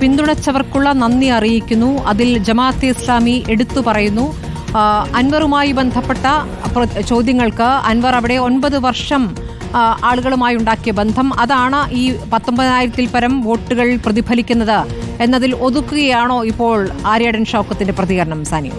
പിന്തുണച്ചവർക്കുള്ള നന്ദി അറിയിക്കുന്നു. അതിൽ ജമാഅത്തെ ഇസ്ലാമി എടുത്തു പറയുന്നു. അൻവറുമായി ബന്ധപ്പെട്ട ചോദ്യങ്ങൾക്ക് അൻവർ അവിടെ ഒൻപത് വർഷം ആളുകളുമായി ഉണ്ടാക്കിയ ബന്ധം. അതാണ് ഈ പത്തൊമ്പതിനായിരത്തിൽ പരം വോട്ടുകൾ പ്രതിഫലിക്കുന്നത് എന്നതിൽ ഒതുക്കുകയാണോ ഇപ്പോൾ ആര്യാടൻ ഷൗക്കത്തിന്റെ പ്രതികരണം സാനിയോ?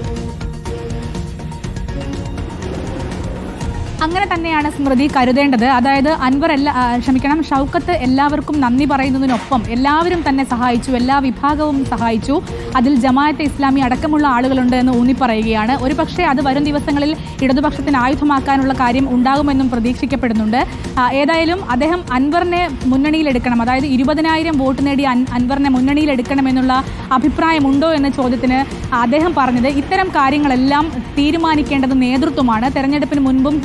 അങ്ങനെ തന്നെയാണ് സ്മൃതി കരുതേണ്ടത്. അതായത് അൻവർ എല്ലാ ക്ഷമിക്കണം ഷൗക്കത്ത് എല്ലാവർക്കും നന്ദി പറയുന്നതിനൊപ്പം എല്ലാവരും തന്നെ സഹായിച്ചു എല്ലാ വിഭാഗവും സഹായിച്ചു. അതിൽ ജമായത്തെ ഇസ്ലാമി അടക്കമുള്ള ആളുകളുണ്ട് എന്ന് ഊന്നിപ്പറയുകയാണ്. ഒരു പക്ഷേ അത് വരും ദിവസങ്ങളിൽ ഇടതുപക്ഷത്തിന് ആയുധമാക്കാനുള്ള കാര്യം ഉണ്ടാകുമെന്നും പ്രതീക്ഷിക്കപ്പെടുന്നുണ്ട്. ഏതായാലും അദ്ദേഹം അൻവറിനെ മുന്നണിയിലെടുക്കണം അതായത് ഇരുപതിനായിരം വോട്ട് നേടി അൻ അൻവറിനെ മുന്നണിയിലെടുക്കണമെന്നുള്ള അഭിപ്രായമുണ്ടോ എന്ന ചോദ്യത്തിന് അദ്ദേഹം പറഞ്ഞത് ഇത്തരം കാര്യങ്ങളെല്ലാം തീരുമാനിക്കേണ്ടത് നേതൃത്വമാണ്. തെരഞ്ഞെടുപ്പിന് മുൻപും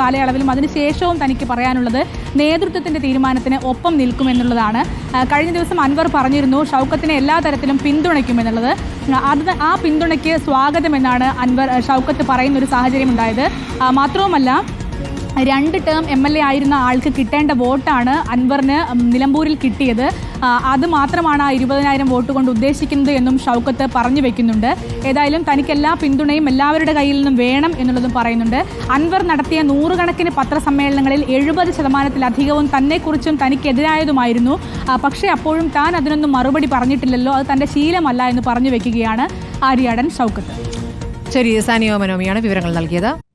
കാലയളവിലും അതിനുശേഷവും തനിക്ക് പറയാനുള്ളത് നേതൃത്വത്തിന്റെ തീരുമാനത്തിന് ഒപ്പം നിൽക്കുമെന്നുള്ളതാണ്. കഴിഞ്ഞ ദിവസം അൻവർ പറഞ്ഞിരുന്നു ഷൗക്കത്തിനെ എല്ലാ തരത്തിലും പിന്തുണയ്ക്കുമെന്നുള്ളത്. അത് ആ പിന്തുണയ്ക്ക് സ്വാഗതമെന്നാണ് അൻവർ ഷൗക്കത്ത് പറയുന്ന ഒരു സാഹചര്യം ഉണ്ടായത് മാത്രവുമല്ല രണ്ട് ടേം എം എൽ എ ആയിരുന്ന ആൾക്ക് കിട്ടേണ്ട വോട്ടാണ് അൻവറിന് നിലമ്പൂരിൽ കിട്ടിയത്. അത് മാത്രമാണ് ആ ഇരുപതിനായിരം വോട്ട് കൊണ്ട് ഉദ്ദേശിക്കുന്നത് എന്നും ഷൗക്കത്ത് പറഞ്ഞു വെക്കുന്നുണ്ട്. ഏതായാലും തനിക്ക് എല്ലാ പിന്തുണയും എല്ലാവരുടെ കയ്യിൽ നിന്നും വേണം എന്നുള്ളതും പറയുന്നുണ്ട്. അൻവർ നടത്തിയ നൂറുകണക്കിന് പത്രസമ്മേളനങ്ങളിൽ എഴുപത് ശതമാനത്തിലധികവും തന്നെക്കുറിച്ചും തനിക്കെതിരായതുമായിരുന്നു. പക്ഷേ അപ്പോഴും താൻ അതിനൊന്നും മറുപടി പറഞ്ഞിട്ടില്ലല്ലോ. അത് തന്റെ ശീലമല്ല എന്ന് പറഞ്ഞു വെക്കുകയാണ് ആര്യാടൻ ഷൗക്കത്ത്. ചെറിയ സാനിയോ മനോമിയാണ് വിവരങ്ങൾ നൽകിയത്.